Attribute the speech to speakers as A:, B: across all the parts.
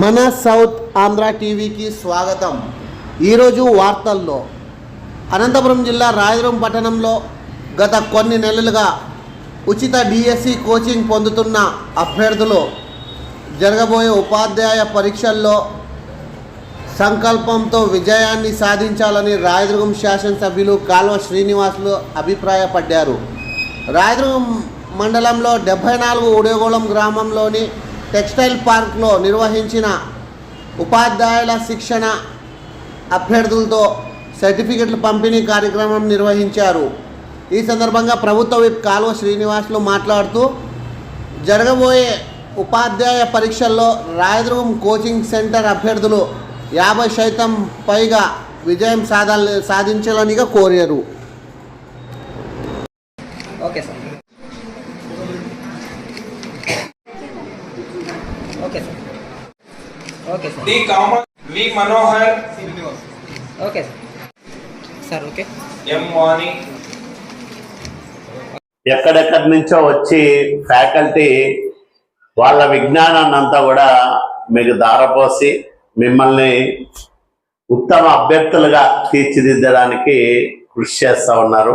A: మన సౌత్ ఆంధ్ర టీవీకి స్వాగతం. ఈరోజు వార్తల్లో అనంతపురం జిల్లా రాయదురం పట్టణంలో గత కొన్ని నెలలుగా ఉచిత డిఎస్సి కోచింగ్ పొందుతున్న అభ్యర్థులు జరగబోయే ఉపాధ్యాయ పరీక్షల్లో సంకల్పంతో విజయాన్ని సాధించాలని రాయదుర్గం శాసనసభ్యులు కాల్వ శ్రీనివాసులు అభిప్రాయపడ్డారు. రాయదుర్గం మండలంలో డెబ్బై నాలుగు ఉడేగోళం గ్రామంలోని టెక్స్టైల్ పార్క్లో నిర్వహించిన ఉపాధ్యాయుల శిక్షణ అభ్యర్థులతో సర్టిఫికెట్లు పంపిణీ కార్యక్రమం నిర్వహించారు. ఈ సందర్భంగా ప్రభుత్వ విప్ కాలువ శ్రీనివాసులు మాట్లాడుతూ జరగబోయే ఉపాధ్యాయ పరీక్షల్లో రాయదుర్గం కోచింగ్ సెంటర్ అభ్యర్థులు యాభై శాతం పైగా విజయం సాధ సాధించాలనిగా కోరారు.
B: Okay sir okay sir okay sir
C: D common V Manohar.
B: Okay sir sir okay
C: M Vani.
D: ఎక్కడెక్కడి నుంచో వచ్చి ఫ్యాకల్టీ వాళ్ళ విజ్ఞానాన్ని అంతా కూడా మీకు దారపోసి మిమ్మల్ని ఉత్తమ అభ్యర్థులుగా తీర్చిదిద్దడానికి కృషి చేస్తూ ఉన్నారు.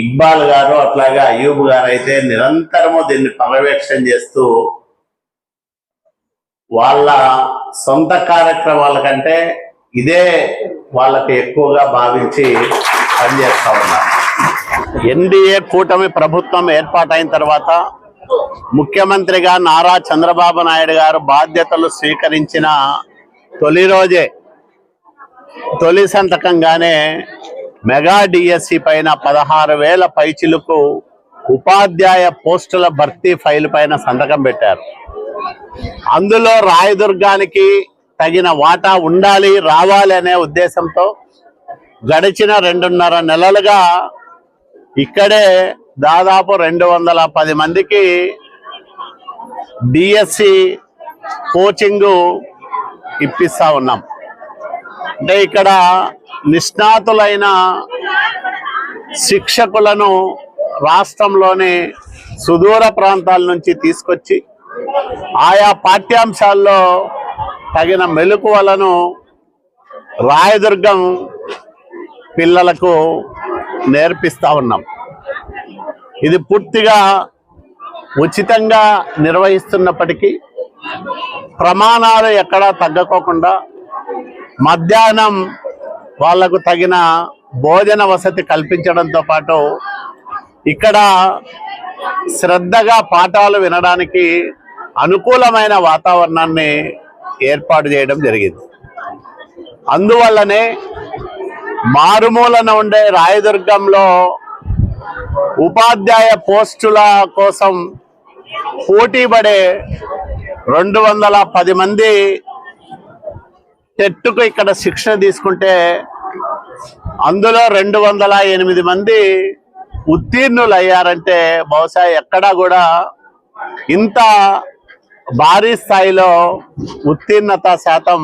D: ఇక్బాల్ గారు అట్లాగే అయ్యూబ్ గారు అయితే నిరంతరము దీన్ని పర్యవేక్షణ చేస్తూ వాళ్ళ సొంత కార్యక్రమాల కంటే ఇదే వాళ్ళకి ఎక్కువగా భావించి పనిచేస్తూ ఉన్నారు. ఎన్డీఏ కూటమి ప్రభుత్వం ఏర్పాటైన తర్వాత ముఖ్యమంత్రిగా నారా చంద్రబాబు నాయుడు గారు బాధ్యతలు స్వీకరించిన తొలి రోజే తొలి సంతకంగానే మెగా డిఎస్సి పైన పదహారు వేల పైచిలకు ఉపాధ్యాయ పోస్టుల భర్తీ ఫైల్ పైన సంతకం పెట్టారు. అందులో రాయదుర్గానికి తగిన వాటా ఉండాలి రావాలి అనే ఉద్దేశంతో గడిచిన రెండున్నర నెలలుగా ఇక్కడే దాదాపు రెండు వందల పది మందికి డిఎస్సి కోచింగ్ ఇప్పిస్తా ఉన్నాం. అంటే ఇక్కడ నిష్ణాతులైన శిక్షకులను రాష్ట్రంలోని సుదూర ప్రాంతాల నుంచి తీసుకొచ్చి ఆయా పాఠ్యాంశాల్లో తగిన మెలకువలను రాయదుర్గం పిల్లలకు నేర్పిస్తా ఉన్నాం. ఇది పూర్తిగా ఉచితంగా నిర్వహిస్తున్నప్పటికీ ప్రమాణాలు ఎక్కడా తగ్గకోకుండా మధ్యాహ్నం వాళ్ళకు తగిన భోజన వసతి కల్పించడంతో పాటు ఇక్కడ శ్రద్ధగా పాఠాలు వినడానికి అనుకూలమైన వాతావరణాన్ని ఏర్పాటు చేయడం జరిగింది. అందువల్లనే మారుమూలన ఉండే రాయదుర్గంలో ఉపాధ్యాయ పోస్టుల కోసం పోటీ పడే రెండు వందల పది మంది టెట్టుకు ఇక్కడ శిక్షణ తీసుకుంటే అందులో రెండు వందల ఎనిమిది మంది ఉత్తీర్ణులు అయ్యారంటే బహుశా ఎక్కడా కూడా ఇంత భారీ స్థాయిలో ఉత్తీర్ణత శాతం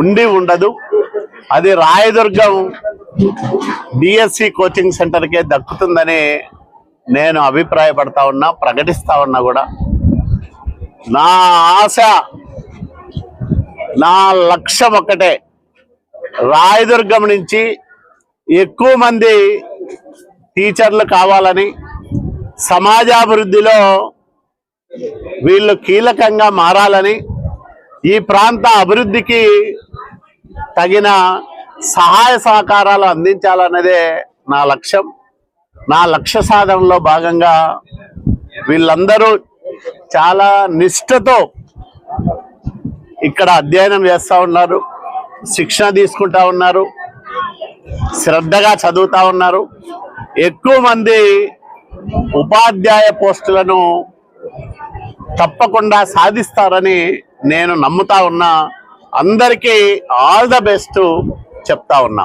D: ఉండి ఉండదు. అది రాయదుర్గం డిఎస్సి కోచింగ్ సెంటర్కే దక్కుతుందని నేను అభిప్రాయపడతా ఉన్నా ప్రకటిస్తా ఉన్నా కూడా. నా ఆశ నా లక్ష్యం ఒక్కటే రాయదుర్గం నుంచి ఎక్కువ మంది టీచర్లు కావాలని సమాజాభివృద్ధిలో వీళ్ళు కీలకంగా మారాలని ఈ ప్రాంత అభివృద్ధికి తగిన సహాయ సహకారాలు అందించాలన్నదే నా లక్ష్యం. నా లక్ష్య సాధనలో భాగంగా వీళ్ళందరూ చాలా నిష్ఠతో ఇక్కడ అధ్యయనం చేస్తూ ఉన్నారు శిక్షణ తీసుకుంటా ఉన్నారు శ్రద్ధగా చదువుతా ఉన్నారు. ఎక్కువ మంది ఉపాధ్యాయ పోస్టులను తప్పకుండా సాధిస్తారని నేను నమ్ముతా ఉన్నా. అందరికీ ఆల్ ద బెస్ట్ చెప్తా ఉన్నా.